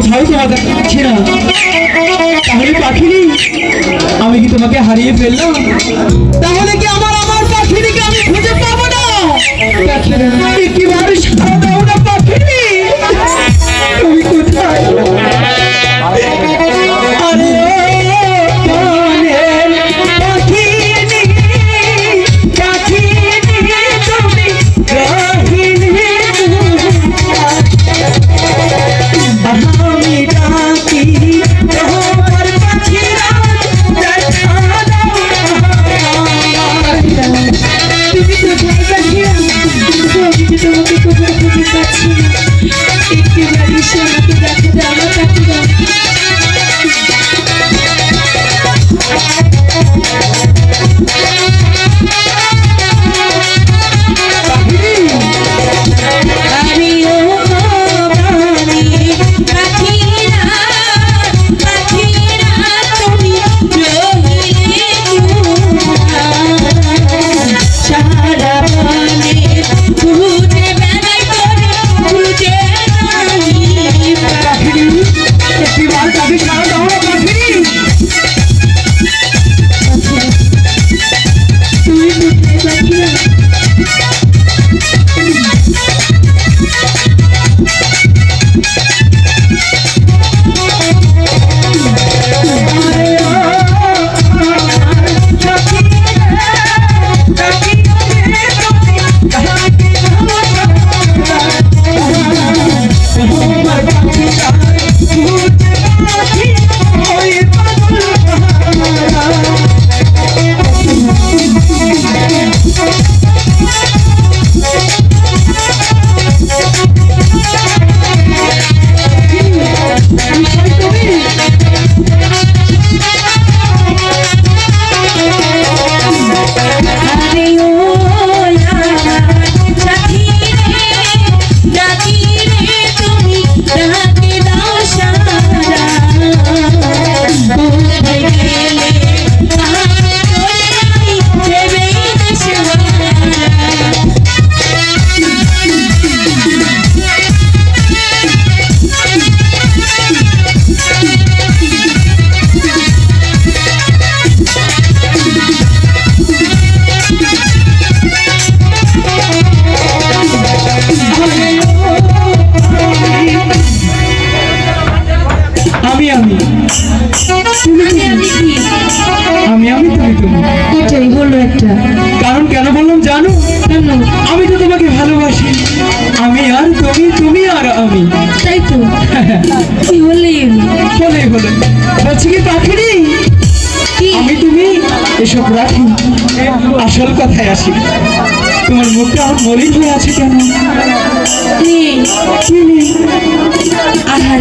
কোথাও তোমাকে পাচ্ছি না তাহলে পাখিনি। আমি কি তোমাকে হারিয়ে ফেললাম? তাহলে কি আমার আমার পাখিরিকে আমি খুঁজে পাবো না? একেবারে সারা দাও না আরে আরে আমি আমি। আমি আমি তুমি তুমি। এটাই বলল একটা। কারণ কেন বললাম জানো? আমি তো তোমাকে ভালোবাসি। আমি আর তুমি তুমি আর আমি। তাই তো। কি হলে? বলে বলে বলছি কি পাখিনি কি? আমি তুমি? এসব রাখি। আসল কথায় আসি। তোমার মুখটা মলিন হয়ে আছে কেন? আহার